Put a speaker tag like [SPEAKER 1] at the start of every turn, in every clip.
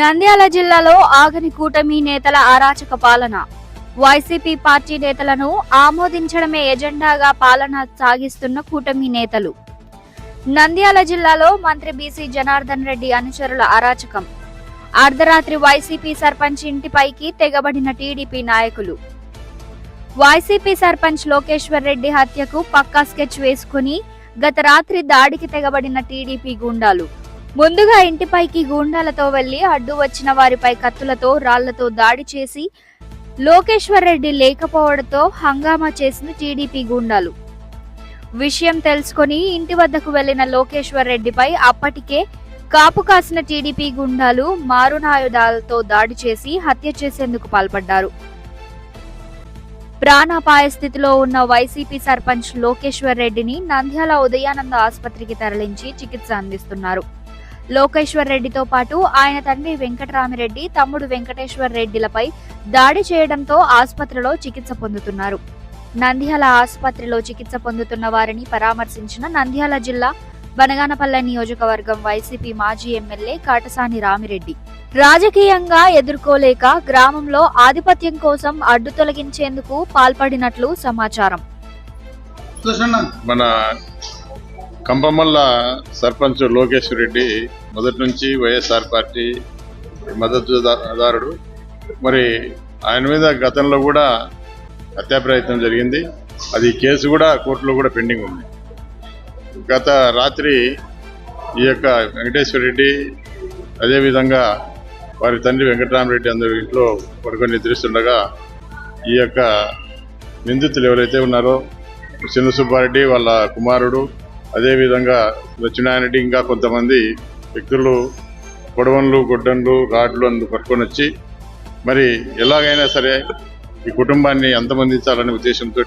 [SPEAKER 1] నంద్యాల జిల్లాలో ఆగని కూటమి నేతల అరాచక పాలన. వైసీపీ పార్టీ నేతలను ఆమోదించడమే ఎజెండాగా పాలన సాగిస్తున్న కూటమి నేతలు. నంద్యాల జిల్లాలో మంత్రి బీసీ జనార్దన్ రెడ్డి అనుచరుల అరాచకం. అర్ధరాత్రి వైసీపీ సర్పంచ్ ఇంటిపైకి తెగబడిన టీడీపీ నాయకులు. వైసీపీ సర్పంచ్ లోకేశ్వర్ రెడ్డి హత్యకు పక్కా స్కెచ్ వేసుకుని గత రాత్రి దాడికి తెగబడిన టీడీపీ గూండాలు. ముందుగా ఇంటిపైకి గూండాలతో వెళ్ళి అడ్డు వచ్చిన వారిపై కత్తులతో రాళ్ళతో దాడి చేసి లోకేశ్వర్ రెడ్డి లేకపోవడంతో హంగామా చేసిన టీడీపీ గూండాలు. విషయం తెలుసుకొని ఇంటి వద్దకు వెళ్ళిన లోకేశ్వర్ రెడ్డిపై అప్పటికే కాపు కాసిన టీడీపీ గుండాలు మారునాయుధాలతో దాడి చేసి హత్య చేసేందుకు పాల్పడ్డారు. ప్రాణాపాయ స్థితిలో ఉన్న వైసీపీ సర్పంచ్ లోకేశ్వర్ రెడ్డిని నంద్యాల ఉదయానంద ఆసుపత్రికి తరలించి చికిత్స అందిస్తున్నారు. లోకేశ్వర్ రెడ్డితో పాటు ఆయన తండ్రి వెంకటరామిరెడ్డి తమ్ముడు వెంకటేశ్వర్ రెడ్డిలపై దాడి చేయడంతో ఆసుపత్రిలో చికిత్స పొందుతున్నారు. నంద్యాల ఆసుపత్రిలో చికిత్స పొందుతున్న వారిని పరామర్శించిన నంద్యాల జిల్లా బనగానపల్లె నియోజకవర్గం వైసీపీ మాజీ ఎమ్మెల్యే కాటసాని రామిరెడ్డి. రాజకీయంగా ఎదుర్కోలేక గ్రామంలో ఆధిపత్యం కోసం అడ్డు తొలగించేందుకు పాల్పడినట్లు సమాచారం.
[SPEAKER 2] మన కంపమల్ల సర్పంచ్ లోకేష్ రెడ్డి మొదటి నుంచి వైఎస్ఆర్ పార్టీ మద్దతుదారుడు. మరి ఆయన మీద గతంలో కూడా హత్యా ప్రయత్నం జరిగింది. అది కేసు కూడా కోర్టులో కూడా పెండింగ్ ఉంది. గత రాత్రి ఈ యొక్క వెంకటేశ్వర రెడ్డి అదేవిధంగా వారి తండ్రి వెంకటరామరెడ్డి అందరూ ఇంట్లో పడుకొని నిద్రిస్తుండగా ఈ యొక్క నిందితులు ఎవరైతే ఉన్నారో చిన్న సుబ్బారెడ్డి వాళ్ళ కుమారుడు అదేవిధంగా లక్ష్మీనారాయణ ఇంకా కొంతమంది వ్యక్తులు పొడవన్లు గొడ్డన్లు రాడ్లు అందు పట్టుకొని వచ్చి మరి ఎలాగైనా సరే ఈ కుటుంబాన్ని అంతమందించాలనే ఉద్దేశంతో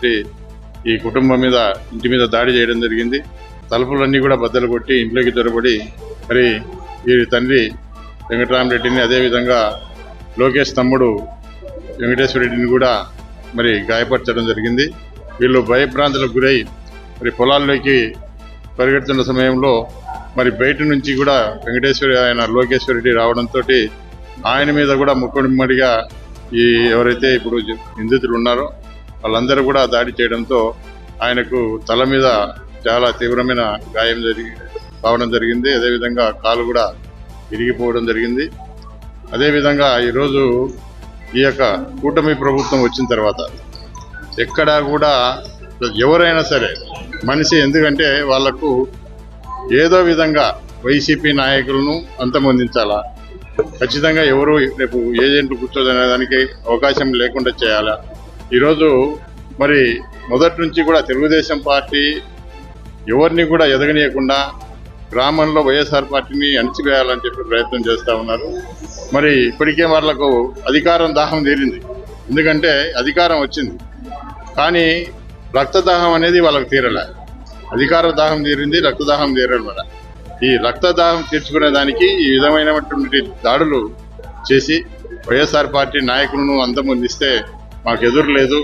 [SPEAKER 2] ఈ కుటుంబం మీద ఇంటి మీద దాడి చేయడం జరిగింది. తలుపులన్నీ కూడా బద్దలు కొట్టి ఇంట్లోకి దొరబడి మరి వీరి తండ్రి వెంకటరామరెడ్డిని అదేవిధంగా లోకేష్ తమ్ముడు వెంకటేశ్వర రెడ్డిని కూడా మరి గాయపరచడం జరిగింది. వీళ్ళు భయభ్రాంతులకు గురై మరి పొలాల్లోకి పరిగెడుతున్న సమయంలో మరి బయట నుంచి కూడా వెంకటేశ్వరి ఆయన లోకేశ్వర రెడ్డి రావడంతో ఆయన మీద కూడా ముక్కుడిమ్మడిగా ఈ ఎవరైతే ఇప్పుడు నిందితులు ఉన్నారో వాళ్ళందరూ కూడా దాడి చేయడంతో ఆయనకు తల మీద చాలా తీవ్రమైన గాయం జరిగి కావడం జరిగింది. అదేవిధంగా కాలు కూడా విరిగిపోవడం జరిగింది. అదేవిధంగా ఈరోజు ఈ యొక్క కూటమి ప్రభుత్వం వచ్చిన తర్వాత ఎక్కడా కూడా ఎవరైనా సరే మనిషి ఎందుకంటే వాళ్ళకు ఏదో విధంగా వైసీపీ నాయకులను అంతమొందించాలా? ఖచ్చితంగా ఎవరు రేపు ఏజెంట్లు కూర్చోదనే దానికి అవకాశం లేకుండా చేయాలా? ఈరోజు మరి మొదటి నుంచి కూడా తెలుగుదేశం పార్టీ ఎవరిని కూడా ఎదగనీయకుండా గ్రామంలో వైఎస్ఆర్ పార్టీని అణిచివేయాలని చెప్పి ప్రయత్నం చేస్తూ ఉన్నారు. మరి ఇప్పటికే వాళ్ళకు అధికారం దాహం తీరింది. ఎందుకంటే అధికారం వచ్చింది. కానీ రక్తదాహం అనేది వాళ్ళకి తీరలే. అధికార దాహం తీరింది రక్తదాహం తీరల ఈ రక్తదాహం తీర్చుకునే దానికి ఈ విధమైనటువంటి దాడులు చేసి వైఎస్ఆర్ పార్టీ నాయకులను అంతమొందిస్తే మాకు ఎదురు లేదు.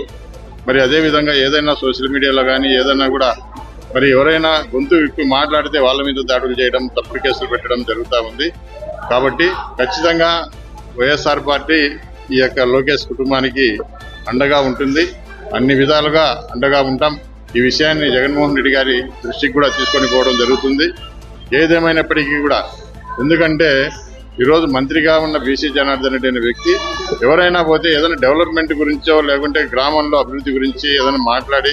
[SPEAKER 2] మరి అదేవిధంగా ఏదైనా సోషల్ మీడియాలో కానీ ఏదైనా కూడా మరి ఎవరైనా గొంతు విప్పి మాట్లాడితే వాళ్ళ మీద దాడులు చేయడం తప్పుడు కేసులు పెట్టడం జరుగుతూ ఉంది. కాబట్టి ఖచ్చితంగా వైఎస్ఆర్ పార్టీ ఈ యొక్క లోకేష్ కుటుంబానికి అండగా ఉంటుంది. అన్ని విధాలుగా అండగా ఉంటాం. ఈ విషయాన్ని జగన్మోహన్ రెడ్డి గారి దృష్టికి కూడా తీసుకొని పోవడం జరుగుతుంది. ఏదేమైనప్పటికీ కూడా ఎందుకంటే ఈరోజు మంత్రిగా ఉన్న బీసీ జనార్దన్ రెడ్డి అనే వ్యక్తి ఎవరైనా పోతే ఏదైనా డెవలప్మెంట్ గురించో లేకుంటే గ్రామంలో అభివృద్ధి గురించి ఏదైనా మాట్లాడి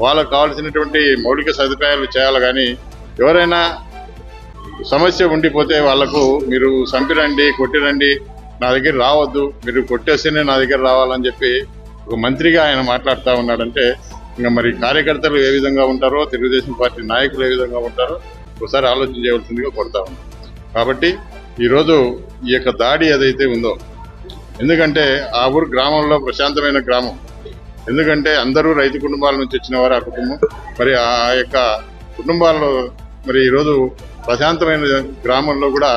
[SPEAKER 2] వాళ్ళకు కావాల్సినటువంటి మౌలిక సదుపాయాలు చేయాలి కానీ ఎవరైనా సమస్య ఉండిపోతే వాళ్ళకు మీరు చంపిరండి కొట్టిరండి నా దగ్గర రావద్దు మీరు కొట్టేస్తేనే నా దగ్గర రావాలని చెప్పి ఒక మంత్రిగా ఆయన మాట్లాడుతూ ఉన్నాడంటే ఇంకా మరి కార్యకర్తలు ఏ విధంగా ఉంటారో తెలుగుదేశం పార్టీ నాయకులు ఏ విధంగా ఉంటారో ఒకసారి ఆలోచన చేయవలసిందిగా కొడతా ఉన్నాం. కాబట్టి ఈరోజు ఈ యొక్క దాడి ఏదైతే ఉందో ఎందుకంటే ఆ ఊరు గ్రామంలో ప్రశాంతమైన గ్రామం. ఎందుకంటే అందరూ రైతు కుటుంబాల నుంచి వచ్చిన వారు ఆ కుటుంబం. మరి ఆ యొక్క కుటుంబాల్లో మరి ఈరోజు ప్రశాంతమైన గ్రామంలో కూడా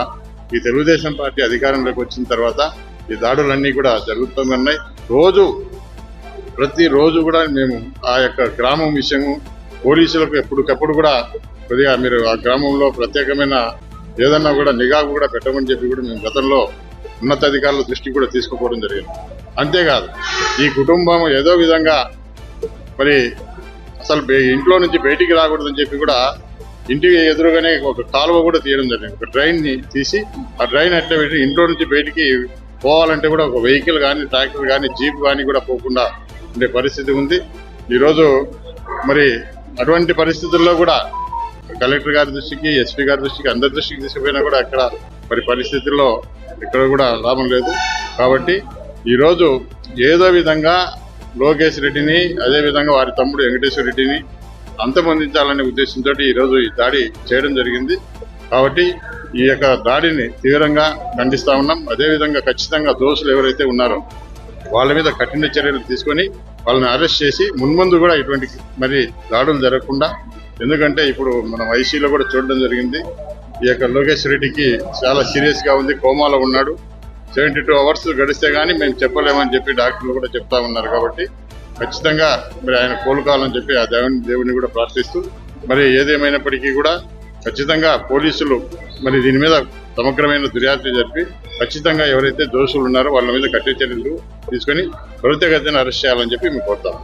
[SPEAKER 2] ఈ తెలుగుదేశం పార్టీ అధికారంలోకి వచ్చిన తర్వాత ఈ దాడులన్నీ కూడా జరుగుతున్నాయి రోజు ప్రతిరోజు కూడా మేము ఆ యొక్క గ్రామం విషయము పోలీసులకు ఎప్పటికప్పుడు కూడా కొద్దిగా మీరు ఆ గ్రామంలో ప్రత్యేకమైన ఏదన్నా కూడా నిఘా కూడా పెట్టమని చెప్పి కూడా మేము గతంలో ఉన్నతాధికారుల దృష్టికి కూడా తీసుకుపోవడం జరిగింది. అంతేకాదు ఈ కుటుంబం ఏదో విధంగా మరి అసలు ఇంట్లో నుంచి బయటికి రాకూడదని చెప్పి కూడా ఇంటికి ఎదురుగానే ఒక కాలువ కూడా తీయడం జరిగింది. ఒక డ్రైన్ని తీసి ఆ డ్రైన్ అట్లా పెట్టి ఇంట్లో నుంచి బయటికి పోవాలంటే కూడా ఒక వెహికల్ కానీ ట్రాక్టర్ కానీ జీప్ కానీ కూడా పోకుండా ఉండే పరిస్థితి ఉంది. ఈరోజు మరి అటువంటి పరిస్థితుల్లో కూడా కలెక్టర్ గారి దృష్టికి ఎస్పీ గారి దృష్టికి అందరి దృష్టికి తీసుకుపోయినా కూడా అక్కడ మరి పరిస్థితుల్లో ఇక్కడ కూడా లాభం లేదు. కాబట్టి ఈరోజు ఏదో విధంగా లోకేష్ రెడ్డిని అదే విధంగా వారి తమ్ముడు వెంకటేశ్వర రెడ్డిని అంతమొందించాలనే ఉద్దేశంతో ఈరోజు ఈ దాడి చేయడం జరిగింది. కాబట్టి ఈ యొక్క దాడిని తీవ్రంగా ఖండిస్తా ఉన్నాం. అదేవిధంగా ఖచ్చితంగా దోషులు ఎవరైతే ఉన్నారో వాళ్ళ మీద కఠిన చర్యలు తీసుకొని వాళ్ళని అరెస్ట్ చేసి మున్ముందు కూడా ఇటువంటి మరి దాడులు జరగకుండా ఎందుకంటే ఇప్పుడు మనం ఐసీలో కూడా చూడడం జరిగింది. ఈ యొక్క లోకేష్ రెడ్డికి చాలా సీరియస్గా ఉంది కోమాలో ఉన్నాడు. సెవెంటీ టూ అవర్స్ గడిస్తే కానీ మేము చెప్పలేమని చెప్పి డాక్టర్లు కూడా చెప్తా ఉన్నారు కాబట్టి ఖచ్చితంగా మరి ఆయన కోలుకోవాలని చెప్పి ఆ దేవుని దేవుని కూడా ప్రార్థిస్తూ మరి ఏదేమైనప్పటికీ కూడా ఖచ్చితంగా పోలీసులు మరి దీని మీద సమగ్రమైన ఫిర్యాదు జరిపి ఖచ్చితంగా ఎవరైతే దోషులు ఉన్నారో వాళ్ళ మీద కఠిన చర్యలు తీసుకొని త్వరితగతిన అరెస్ట్ చేయాలని చెప్పి మేము కోరుతాము